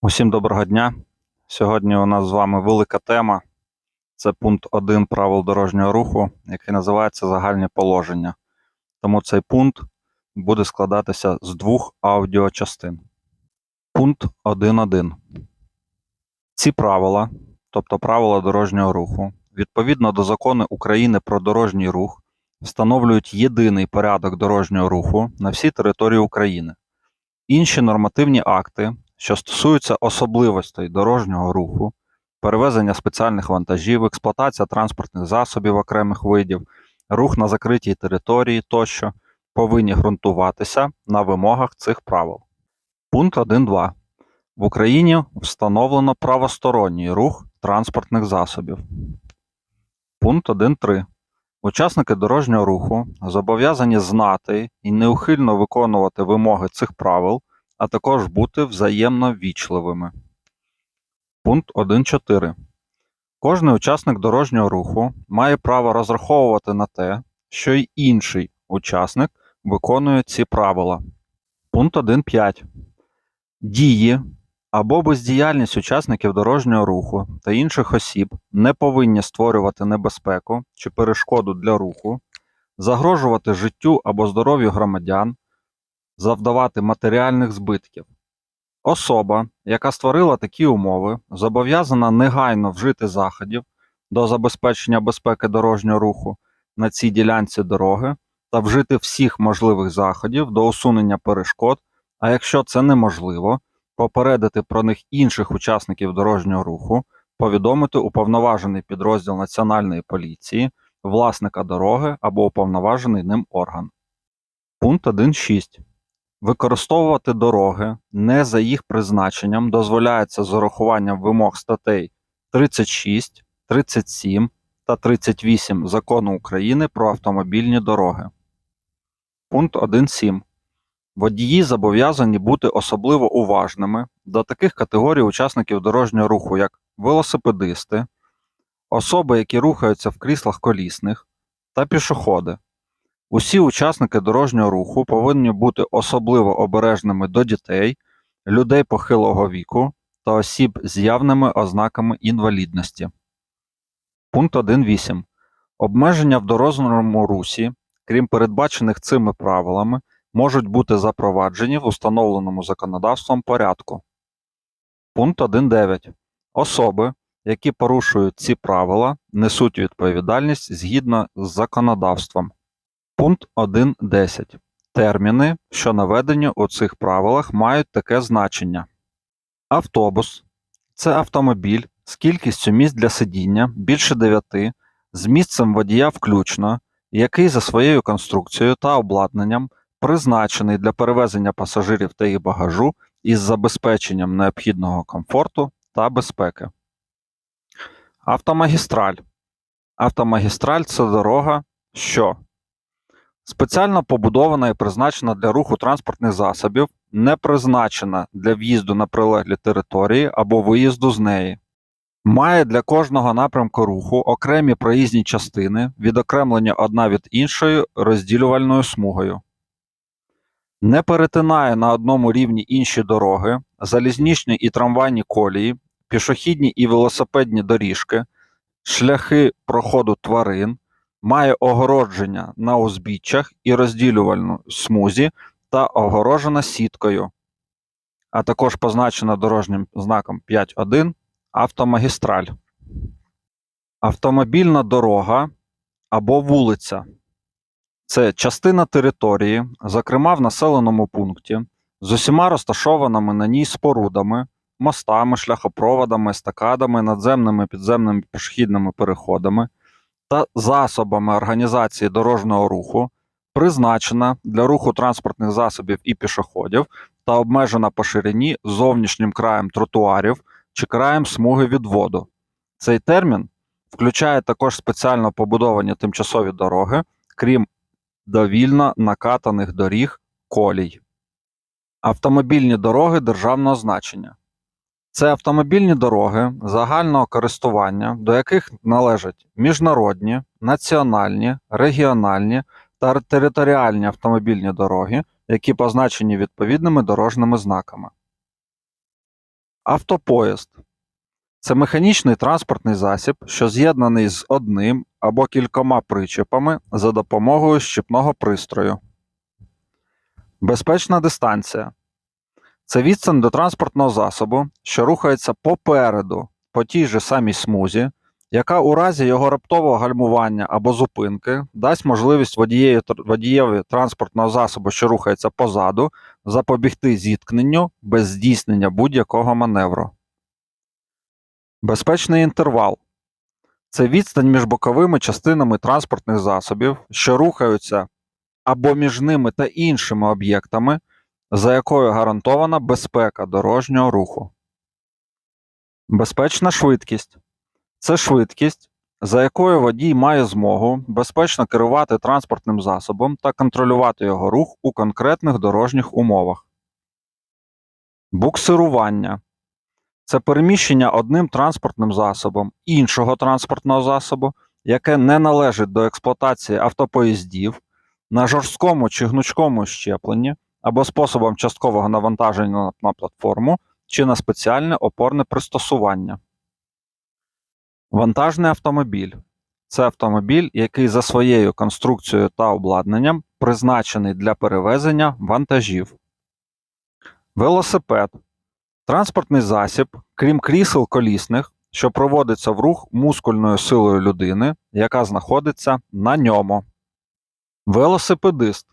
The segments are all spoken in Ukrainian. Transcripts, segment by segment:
Усім доброго дня. Сьогодні у нас з вами велика тема. Це пункт 1 правил дорожнього руху, який називається Загальні положення. Тому цей пункт буде складатися з двох аудіочастин. Пункт 1.1. Ці правила, тобто правила дорожнього руху, відповідно до закону України про дорожній рух, встановлюють єдиний порядок дорожнього руху на всій території України. Інші нормативні акти, що стосуються особливостей дорожнього руху, перевезення спеціальних вантажів, експлуатація транспортних засобів окремих видів, рух на закритій території тощо, повинні ґрунтуватися на вимогах цих правил. Пункт 1.2. В Україні встановлено правосторонній рух транспортних засобів. Пункт 1.3. Учасники дорожнього руху зобов'язані знати і неухильно виконувати вимоги цих правил, а також бути взаємно вічливими. Пункт 1.4. Кожний учасник дорожнього руху має право розраховувати на те, що й інший учасник виконує ці правила. Пункт 1.5. Дії або бездіяльність учасників дорожнього руху та інших осіб не повинні створювати небезпеку чи перешкоду для руху, загрожувати життю або здоров'ю громадян, завдавати матеріальних збитків. Особа, яка створила такі умови, зобов'язана негайно вжити заходів до забезпечення безпеки дорожнього руху на цій ділянці дороги та вжити всіх можливих заходів до усунення перешкод, а якщо це неможливо, попередити про них інших учасників дорожнього руху, повідомити уповноважений підрозділ Національної поліції, власника дороги або уповноважений ним орган. Пункт 1.6. Використовувати дороги не за їх призначенням дозволяється з урахуванням вимог статей 36, 37 та 38 Закону України про автомобільні дороги. Пункт 1.7. Водії зобов'язані бути особливо уважними до таких категорій учасників дорожнього руху, як велосипедисти, особи, які рухаються в кріслах колісних, та пішоходи. Усі учасники дорожнього руху повинні бути особливо обережними до дітей, людей похилого віку та осіб з явними ознаками інвалідності. Пункт 1.8. Обмеження в дорожньому русі, крім передбачених цими правилами, можуть бути запроваджені в установленому законодавством порядку. Пункт 1.9. Особи, які порушують ці правила, несуть відповідальність згідно з законодавством. Пункт 1.10. Терміни, що наведені у цих правилах, мають таке значення. Автобус це автомобіль з кількістю місць для сидіння більше 9, з місцем водія включно, який за своєю конструкцією та обладнанням призначений для перевезення пасажирів та їх багажу із забезпеченням необхідного комфорту та безпеки. Автомагістраль. Автомагістраль це дорога, що спеціально побудована і призначена для руху транспортних засобів, не призначена для в'їзду на прилеглі території або виїзду з неї. Має для кожного напрямку руху окремі проїзні частини, відокремлені одна від іншої розділювальною смугою. Не перетинає на одному рівні інші дороги, залізничні і трамвайні колії, пішохідні і велосипедні доріжки, шляхи проходу тварин, має огородження на узбіччях і розділювальну смузі та огорожена сіткою, а також позначена дорожнім знаком 5.1 автомагістраль. Автомобільна дорога або вулиця це частина території, зокрема в населеному пункті, з усіма розташованими на ній спорудами, мостами, шляхопроводами, естакадами, надземними підземними пішохідними переходами та засобами організації дорожнього руху, призначена для руху транспортних засобів і пішоходів та обмежена по ширині зовнішнім краєм тротуарів чи краєм смуги відводу. Цей термін включає також спеціально побудовані тимчасові дороги, крім довільно накатаних доріг колій. Автомобільні дороги державного значення. Це автомобільні дороги загального користування, до яких належать міжнародні, національні, регіональні та територіальні автомобільні дороги, які позначені відповідними дорожніми знаками. Автопоїзд це механічний транспортний засіб, що з'єднаний з одним або кількома причепами за допомогою щепного пристрою. Безпечна дистанція це відстань до транспортного засобу, що рухається попереду по тій же самій смузі, яка у разі його раптового гальмування або зупинки дасть можливість водієві, водієві транспортного засобу, що рухається позаду, запобігти зіткненню без здійснення будь-якого маневру. Безпечний інтервал це відстань між боковими частинами транспортних засобів, що рухаються або між ними та іншими об'єктами, за якою гарантована безпека дорожнього руху. Безпечна швидкість це швидкість, за якою водій має змогу безпечно керувати транспортним засобом та контролювати його рух у конкретних дорожніх умовах. Буксирування це переміщення одним транспортним засобом іншого транспортного засобу, яке не належить до експлуатації автопоїздів на жорсткому чи гнучкому щепленні або способом часткового навантаження на платформу чи на спеціальне опорне пристосування. Вантажний автомобіль це автомобіль, який за своєю конструкцією та обладнанням призначений для перевезення вантажів. Велосипед транспортний засіб, крім крісел колісних, що проводиться в рух мускульною силою людини, яка знаходиться на ньому. Велосипедист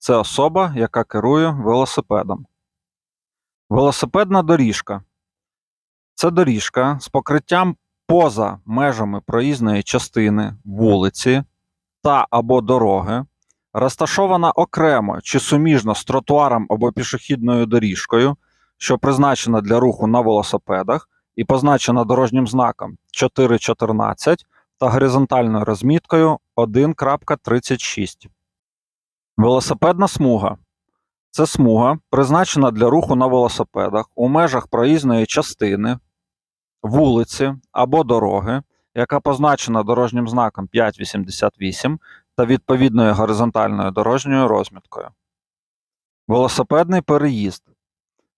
це особа, яка керує велосипедом. Велосипедна доріжка це доріжка з покриттям поза межами проїзної частини вулиці та або дороги, розташована окремо чи суміжно з тротуаром або пішохідною доріжкою, що призначена для руху на велосипедах і позначена дорожнім знаком 4.14 та горизонтальною розміткою 1.36. Велосипедна смуга це смуга, призначена для руху на велосипедах у межах проїзної частини, вулиці або дороги, яка позначена дорожнім знаком 5.88 та відповідною горизонтальною дорожньою розміткою. Велосипедний переїзд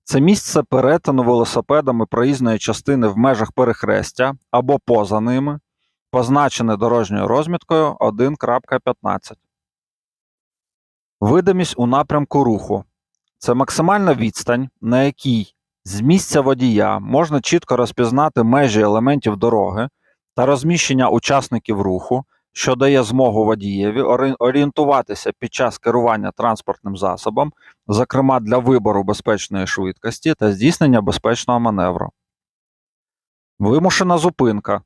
це місце перетину велосипедами проїзної частини в межах перехрестя або поза ними, позначене дорожньою розміткою 1.15. Видимість у напрямку руху це максимальна відстань, на якій з місця водія можна чітко розпізнати межі елементів дороги та розміщення учасників руху, що дає змогу водієві орієнтуватися під час керування транспортним засобом, зокрема для вибору безпечної швидкості та здійснення безпечного маневру. Вимушена зупинка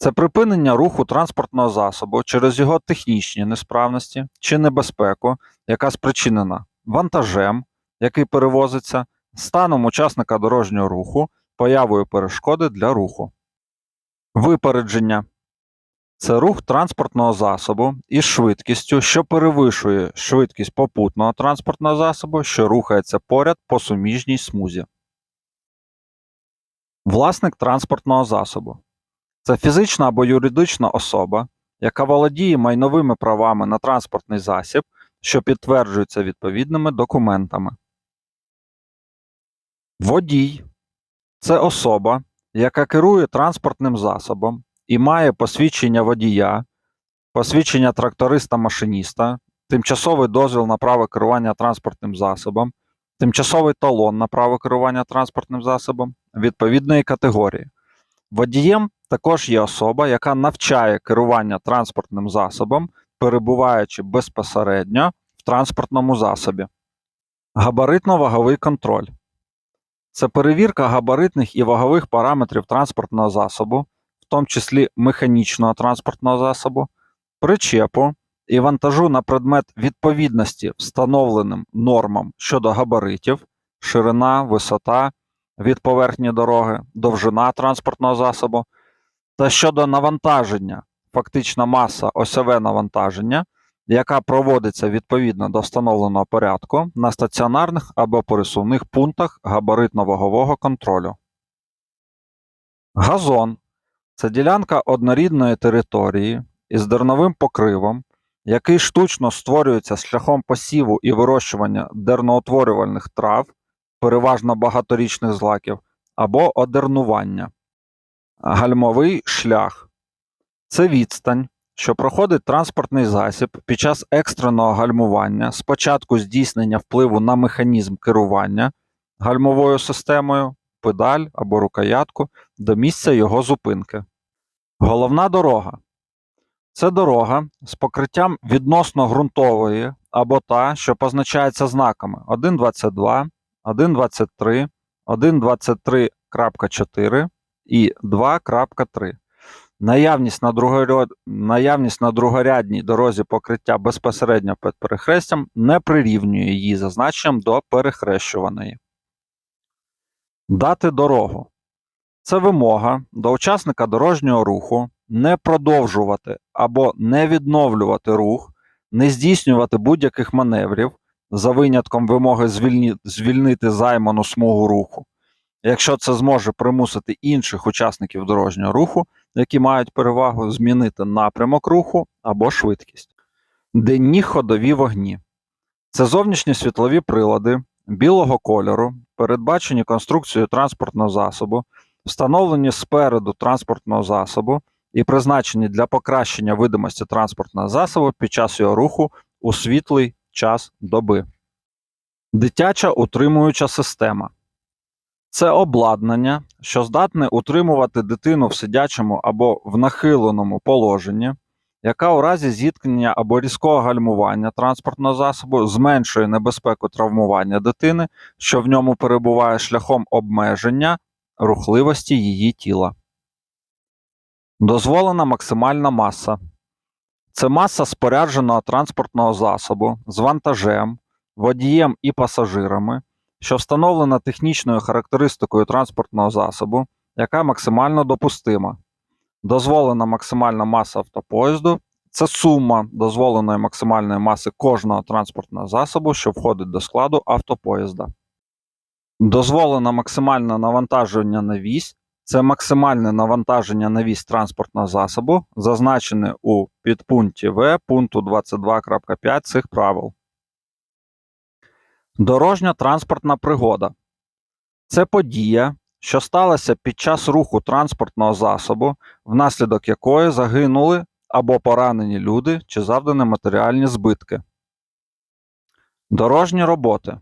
це припинення руху транспортного засобу через його технічні несправності чи небезпеку, яка спричинена вантажем, який перевозиться, станом учасника дорожнього руху, появою перешкоди для руху. Випередження це рух транспортного засобу із швидкістю, що перевищує швидкість попутного транспортного засобу, що рухається поряд по суміжній смузі. Власник транспортного засобу це фізична або юридична особа, яка володіє майновими правами на транспортний засіб, що підтверджується відповідними документами. Водій це особа, яка керує транспортним засобом і має посвідчення водія, посвідчення тракториста-машиніста, тимчасовий дозвіл на право керування транспортним засобом, тимчасовий талон на право керування транспортним засобом відповідної категорії. Водієм також є особа, яка навчає керування транспортним засобом, перебуваючи безпосередньо в транспортному засобі. Габаритно-ваговий контроль це перевірка габаритних і вагових параметрів транспортного засобу, в тому числі механічного транспортного засобу, причепу і вантажу на предмет відповідності встановленим нормам щодо габаритів, ширина, висота від поверхні дороги, довжина транспортного засобу та щодо навантаження, фактична маса осьове навантаження, яка проводиться відповідно до встановленого порядку на стаціонарних або пересувних пунктах габаритно-вагового контролю. Газон це ділянка однорідної території із дерновим покривом, який штучно створюється шляхом посіву і вирощування дерноутворювальних трав, переважно багаторічних злаків, або одернування. Гальмовий шлях це відстань, що проходить транспортний засіб під час екстреного гальмування спочатку здійснення впливу на механізм керування гальмовою системою, педаль або рукоятку до місця його зупинки. Головна дорога це дорога з покриттям відносно ґрунтової або та, що позначається знаками 1.22, 1.23, 1.23.4 і 2.3. Наявність на, другоряд... Наявність на другорядній дорозі покриття безпосередньо під перехрестям не прирівнює її за значенням до перехрещуваної. Дати дорогу. Це вимога до учасника дорожнього руху не продовжувати або не відновлювати рух, не здійснювати будь-яких маневрів за винятком вимоги звільнити займану смугу руху, якщо це зможе примусити інших учасників дорожнього руху, які мають перевагу змінити напрямок руху або швидкість. Денні ходові вогні це зовнішні світлові прилади білого кольору, передбачені конструкцією транспортного засобу, встановлені спереду транспортного засобу і призначені для покращення видимості транспортного засобу під час його руху у світлий час доби. Дитяча утримуюча система це обладнання, що здатне утримувати дитину в сидячому або в нахиленому положенні, яка у разі зіткнення або різкого гальмування транспортного засобу зменшує небезпеку травмування дитини, що в ньому перебуває шляхом обмеження рухливості її тіла. Дозволена максимальна маса. Це маса спорядженого транспортного засобу з вантажем, водієм і пасажирами, що встановлена технічною характеристикою транспортного засобу, яка максимально допустима. Дозволена максимальна маса автопоїзду це сума дозволеної максимальної маси кожного транспортного засобу, що входить до складу автопоїзда. Дозволене максимальне навантаження на вісь це максимальне навантаження на вісь транспортного засобу, зазначене у підпункті В пункту 22.5 цих правил. Дорожня транспортна пригода це подія, що сталася під час руху транспортного засобу, внаслідок якої загинули або поранені люди чи завдані матеріальні збитки. Дорожні роботи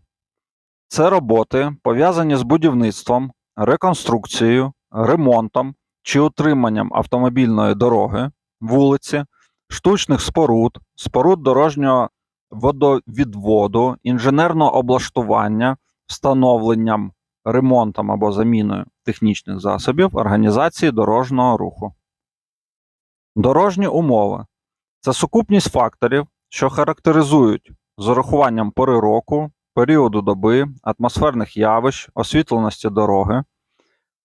це роботи, пов'язані з будівництвом, реконструкцією, ремонтом чи утриманням автомобільної дороги, вулиці, штучних споруд, споруд дорожнього водовідводу, інженерного облаштування, встановленням, ремонтом або заміною технічних засобів організації дорожнього руху. Дорожні умови це сукупність факторів, що характеризують з урахуванням пори року, періоду доби, атмосферних явищ, освітленості дороги,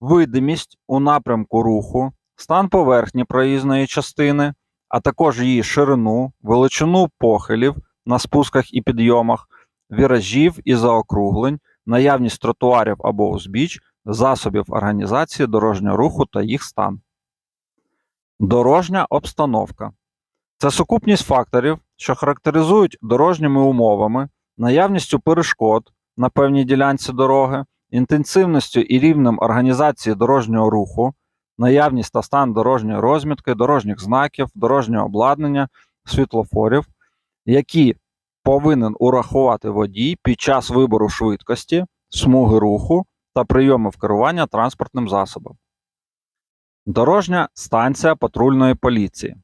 видимість у напрямку руху, стан поверхні проїзної частини, а також її ширину, величину похилів на спусках і підйомах, віражів і заокруглень, наявність тротуарів або узбіч, засобів організації дорожнього руху та їх стан. Дорожня обстановка це сукупність факторів, що характеризують дорожніми умовами, наявністю перешкод на певній ділянці дороги, інтенсивністю і рівнем організації дорожнього руху, наявність та стан дорожньої розмітки, дорожніх знаків, дорожнього обладнання, світлофорів, які повинен урахувати водій під час вибору швидкості, смуги руху та прийомів керування транспортним засобом. Дорожня станція патрульної поліції.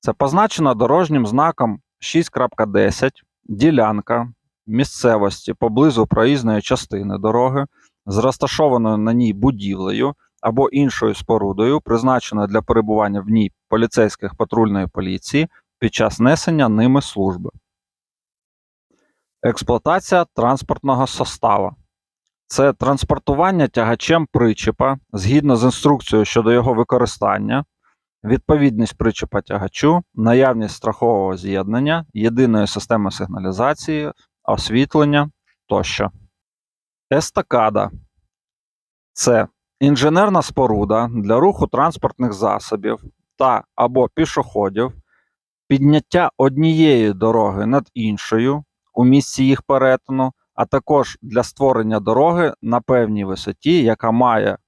Це позначена дорожнім знаком 6.10 ділянка місцевості поблизу проїзної частини дороги з розташованою на ній будівлею або іншою спорудою, призначеною для перебування в ній поліцейських патрульної поліції під час несення ними служби. Експлуатація транспортного состава. Це транспортування тягачем причепа згідно з інструкцією щодо його використання, відповідність причепа тягачу, наявність страхового з'єднання, єдиної системи сигналізації, освітлення тощо. Естакада це інженерна споруда для руху транспортних засобів та або пішоходів, підняття однієї дороги над іншою у місці їх перетину а також для створення дороги на певній висоті, яка має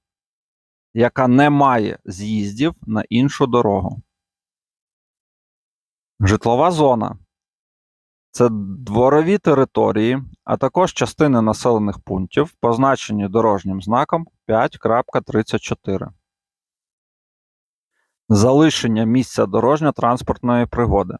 яка не має з'їздів на іншу дорогу. Житлова зона це дворові території, а також частини населених пунктів, позначені дорожнім знаком 5.34. Залишення місця дорожньо-транспортної пригоди.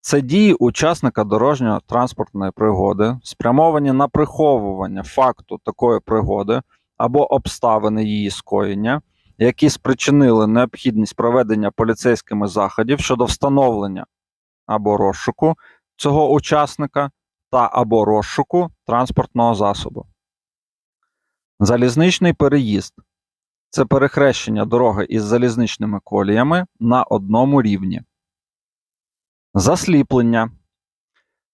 Це дії учасника дорожньо-транспортної пригоди, спрямовані на приховування факту такої пригоди або обставини її скоєння, які спричинили необхідність проведення поліцейськими заходів щодо встановлення або розшуку цього учасника та або розшуку транспортного засобу. Залізничний переїзд це перехрещення дороги із залізничними коліями на одному рівні. Засліплення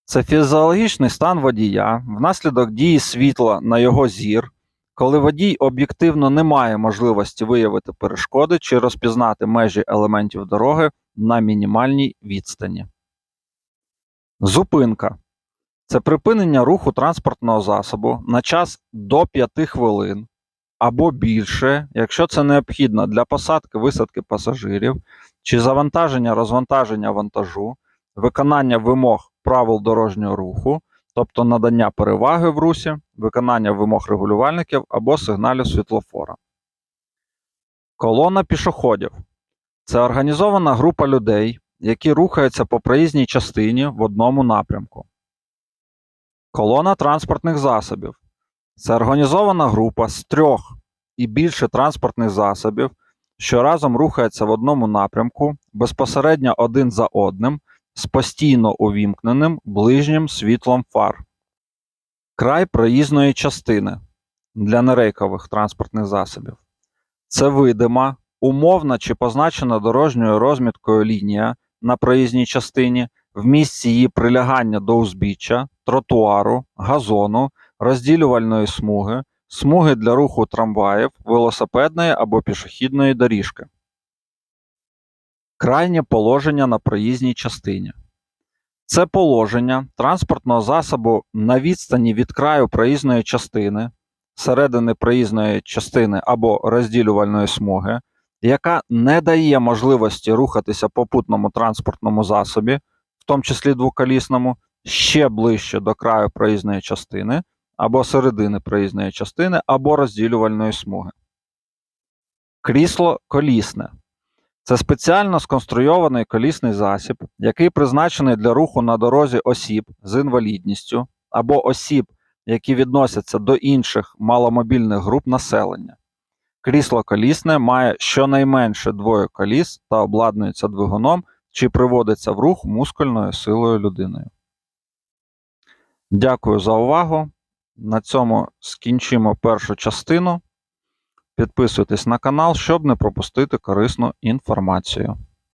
це фізіологічний стан водія внаслідок дії світла на його зір, коли водій об'єктивно не має можливості виявити перешкоди чи розпізнати межі елементів дороги на мінімальній відстані. Зупинка це припинення руху транспортного засобу на час до 5 хвилин або більше, якщо це необхідно для посадки висадки пасажирів чи завантаження розвантаження вантажу, виконання вимог правил дорожнього руху, тобто надання переваги в русі, виконання вимог регулювальників або сигналів світлофора. Колона пішоходів це організована група людей, які рухаються по проїзній частині в одному напрямку. Колона транспортних засобів це організована група з трьох і більше транспортних засобів, що разом рухаються в одному напрямку, безпосередньо один за одним, з постійно увімкненим ближнім світлом фар. Край проїзної частини для нерейкових транспортних засобів. Це видима, умовна чи позначена дорожньою розміткою лінія на проїзній частині в місці її прилягання до узбіччя, тротуару, газону, розділювальної смуги, смуги для руху трамваїв, велосипедної або пішохідної доріжки. Крайнє положення на проїзній частині. Це положення транспортного засобу на відстані від краю проїзної частини, середини проїзної частини або розділювальної смуги, яка не дає можливості рухатися попутному транспортному засобі, в тому числі двоколісному, ще ближче до краю проїзної частини або середини проїзної частини або розділювальної смуги. Крісло колісне. Це спеціально сконструйований колісний засіб, який призначений для руху на дорозі осіб з інвалідністю або осіб, які відносяться до інших маломобільних груп населення. Крісло колісне має щонайменше двоє коліс та обладнується двигуном чи приводиться в рух мускульною силою людиною. Дякую за увагу. На цьому скінчимо першу частину. Підписуйтесь на канал, щоб не пропустити корисну інформацію.